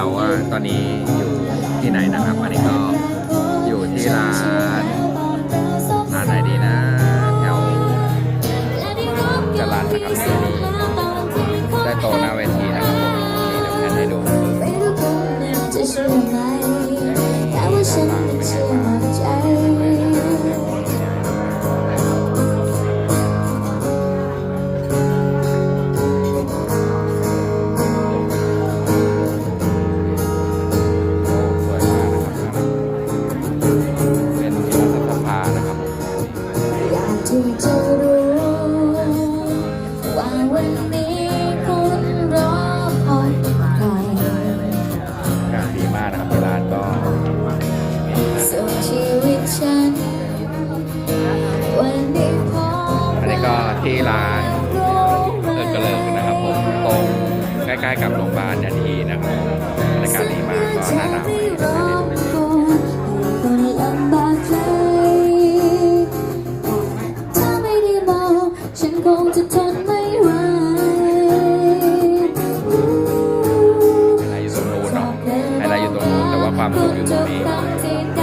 เราว่าตอนนี้อยู่ที่ไหนนะครับ อันนี้ก็อยู่ที่ร้านร้านไหนดีนะแถวจรัญนะครับ ที่จะรู้ว่าวันนี้คุณรอคอยใครงานดีมากนะครับที่ร้านก็ส่งชีวิตฉันวันนี้พบอันนี้ก็ที่ร้านเอิร์กระเลิกนะครับผมตรงใกล้ๆกับโรงพยาบาลยันทีนะครับบรรยากาศดีมากก็ งจะทนไม่ไหวไฮไลท์อยู่ตรงนู้นเนาะไฮไลท์อยู่ตรงนู้นแต่ว่าความสุขอยู่ตรงนี้จบที่ใด